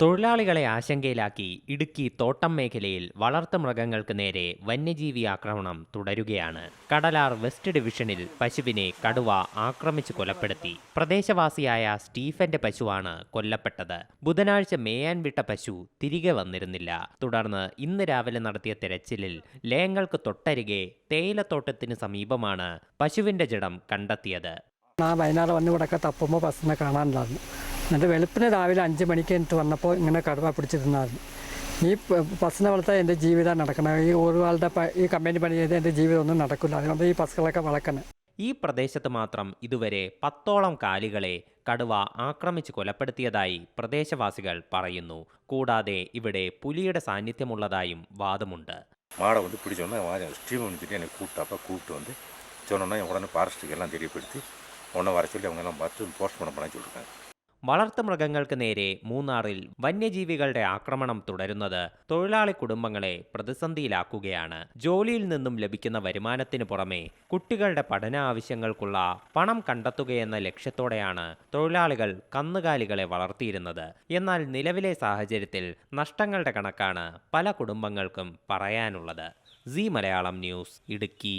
തൊഴിലാളികളെ ആശങ്കയിലാക്കി ഇടുക്കി തോട്ടം മേഖലയിൽ വളർത്തുമൃഗങ്ങൾക്ക് നേരെ വന്യജീവി ആക്രമണം തുടരുകയാണ്. കടലാർ വെസ്റ്റ് ഡിവിഷനിൽ പശുവിനെ കടുവ ആക്രമിച്ചു കൊലപ്പെടുത്തി. പ്രദേശവാസിയായ സ്റ്റീഫന്റെ പശുവാണ് കൊല്ലപ്പെട്ടത്. ബുധനാഴ്ച മേയാൻ വിട്ട പശു തിരികെ വന്നിരുന്നില്ല. തുടർന്ന് ഇന്ന് രാവിലെ നടത്തിയ തെരച്ചിലിൽ ലയങ്ങൾക്ക് തൊട്ടരികെ തേയിലത്തോട്ടത്തിന് സമീപമാണ് പശുവിന്റെ ജഡം കണ്ടെത്തിയത്. ആ വയനാട് വന്ന് തപ്പുമ്പോൾ ബസ്സിനെ കാണാനില്ലായിരുന്നു. എന്നിട്ട് വെളുപ്പിന് രാവിലെ അഞ്ച് മണിക്ക് എനിക്ക് വന്നപ്പോൾ ഇങ്ങനെ കടുവ പിടിച്ചിരുന്നായിരുന്നു ഈ പ- ബസ്സിനെ വളർത്താൻ എൻ്റെ ജീവിതം നടക്കണം ഈ ഒരുപാളുടെ പ- ഈ കമ്പനി പണി ചെയ്ത് എൻ്റെ ജീവിതം ഒന്നും നടക്കില്ല അതുകൊണ്ട് ഈ ബസ്സുകളൊക്കെ വളർക്കണം ഈ പ്രദേശത്ത് മാത്രം ഇതുവരെ പത്തോളം കാലികളെ കടുവ ആക്രമിച്ച് കൊലപ്പെടുത്തിയതായി പ്രദേശവാസികൾ പറയുന്നു കൂടാതെ ഇവിടെ പുലിയുടെ സാന്നിധ്യമുള്ളതായും വാദമുണ്ട് மாடை வந்து பிடிச்சோன்னே வாங்க ஸ்டீவன் சொல்லி என்னை கூப்பிட்டாப்பா கூப்பிட்டு வந்து சொன்னோன்னே உடனே ஃபாரஸ்ட்டுக்கு எல்லாம் தெரியப்படுத்தி உடனே வர சொல்லி அவங்க எல்லாம் பார்த்து போஸ்ட்மார்ட்டம் பண்ண சொல்லியிருக்காங்க വളർത്തുമൃഗങ്ങൾക്ക് നേരെ മൂന്നാറിൽ വന്യജീവികളുടെ ആക്രമണം തുടരുന്നത് തൊഴിലാളി കുടുംബങ്ങളെ പ്രതിസന്ധിയിലാക്കുകയാണ്. ജോലിയിൽ നിന്നും ലഭിക്കുന്ന വരുമാനത്തിന് പുറമെ കുട്ടികളുടെ പഠന ആവശ്യങ്ങൾക്കുള്ള പണം കണ്ടെത്തുകയെന്ന ലക്ഷ്യത്തോടെയാണ് തൊഴിലാളികൾ കന്നുകാലികളെ വളർത്തിയിരുന്നത്. എന്നാൽ നിലവിലെ സാഹചര്യത്തിൽ നഷ്ടങ്ങളുടെ കണക്കാണ് പല കുടുംബങ്ങൾക്കും പറയാനുള്ളത്. C Malayalam news Idukki.